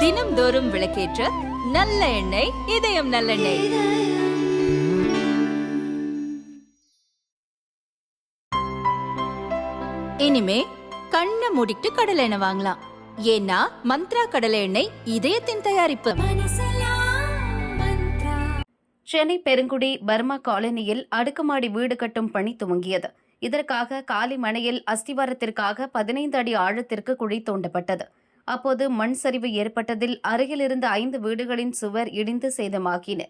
தினம்தோறும் விளக்கேற்ற நல்ல எண்ணெய் இதயம் நல்லெண்ணெய். இனிமே கண்ணை மூடிட்டு கடலை எண்ணெய் வாங்கலாம். ஏன்னா மந்த்ரா கடலை எண்ணெய் இதயத்தின் தயாரிப்பு. சென்னை பெருங்குடி பர்மா காலனியில் அடுக்குமாடி வீடு கட்டும் பணி துவங்கியது. இதற்காக காலி மனையில் அஸ்திவாரத்திற்காக பதினைந்து அடி ஆழத்திற்கு குழி தோண்டப்பட்டது. அப்போது மண் சரிவு ஏற்பட்டதில் அருகிலிருந்த ஐந்து வீடுகளின் சுவர் இடிந்து சேதமாகின.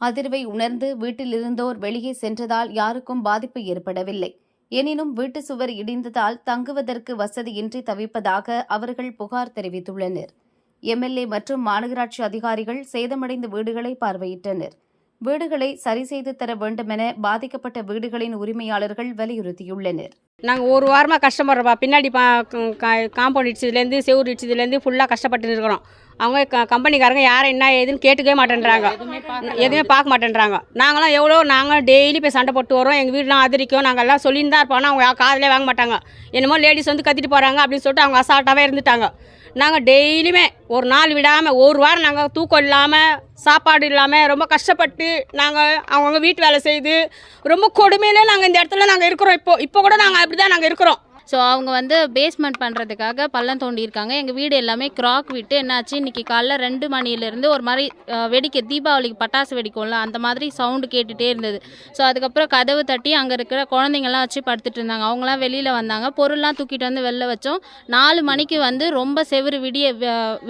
அதிர்வை உணர்ந்து வீட்டிலிருந்தோர் வெளியே சென்றதால் யாருக்கும் பாதிப்பு ஏற்படவில்லை. எனினும் வீட்டு சுவர் இடிந்ததால் தங்குவதற்கு வசதியின்றி தவிப்பதாக அவர்கள் புகார் தெரிவித்துள்ளனர். எம்எல்ஏ மற்றும் மாநகராட்சி அதிகாரிகள் சேதமடைந்த வீடுகளை பார்வையிட்டனர். வீடுகளை சரி செய்து தர வேண்டுமென பாதிக்கப்பட்ட வீடுகளின் உரிமையாளர்கள் வலியுறுத்தியுள்ளனர். நாங்கள் ஒரு வாரமாக கஷ்டப்படுறோம்ப்பா. பின்னாடி பா காம்பவுண்ட் இடிச்சதுலேருந்து செவுறு இடிச்சதுலேருந்து ஃபுல்லாக கஷ்டப்பட்டு இருக்கிறோம். அவங்க க கம்பெனிக்காரங்க யாரும் என்ன ஏதுன்னு கேட்டுக்கவே மாட்டேன்றாங்க. எதுவுமே பார்க்க மாட்டேன்றாங்க. நாங்களாம் எவ்வளோ நாங்கள் டெய்லி போய் சண்டை போட்டு வரோம். எங்கள் வீடுலாம் ஆதரிக்கும். நாங்கள் எல்லாம் சொல்லியிருந்தா தான் இருப்போம். அவங்க காதலே வாங்க மாட்டாங்க. என்னமோ லேடிஸ் வந்து கத்திட்டு போகிறாங்க அப்படின்னு சொல்லிட்டு அவங்க அசால்ட்டாகவே இருந்துட்டாங்க. நாங்கள் டெய்லியுமே ஒரு நாள் விடாமல் ஒரு வாரம் நாங்கள் தூக்கம் இல்லாமல் சாப்பாடு இல்லாமல் ரொம்ப கஷ்டப்பட்டு நாங்கள் அவங்கவுங்க வீட்டு வேலை செய்து ரொம்ப கொடுமையில நாங்கள் இந்த இடத்துல நாங்கள் இருக்கிறோம். இப்போ இப்போ கூட நாங்கள் அப்படி தான் நாங்கள் இருக்கிறோம். ஸோ அவங்க வந்து பேஸ்மெண்ட் பண்ணுறதுக்காக பள்ளம் தோண்டியிருக்காங்க. எங்கள் வீடு எல்லாமே கிராக் விட்டு என்னாச்சு? இன்னைக்கு காலைல ரெண்டு மணிலேருந்து ஒரு மாதிரி வெடிக்க தீபாவளிக்கு பட்டாசு வெடிக்கும்ல அந்த மாதிரி சவுண்டு கேட்டுகிட்டே இருந்தது. ஸோ அதுக்கப்புறம் கதவு தட்டி அங்கே இருக்கிற குழந்தைங்கள்லாம் வச்சு படுத்துட்டு இருந்தாங்க. அவங்களாம் வெளியில் வந்தாங்க. பொருள்லாம் தூக்கிட்டு வந்து வெளில வச்சோம். நாலு மணிக்கு வந்து ரொம்ப செவுரு விடிய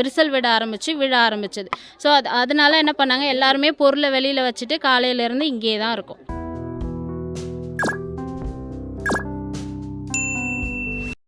விரிசல் விட ஆரம்பிச்சு விழ ஆரம்பிச்சது. ஸோ அது அதனால என்ன பண்ணாங்க? எல்லாருமே பொருளை வெளியில் வச்சுட்டு காலையிலேருந்து இங்கேயே தான் இருக்கும்.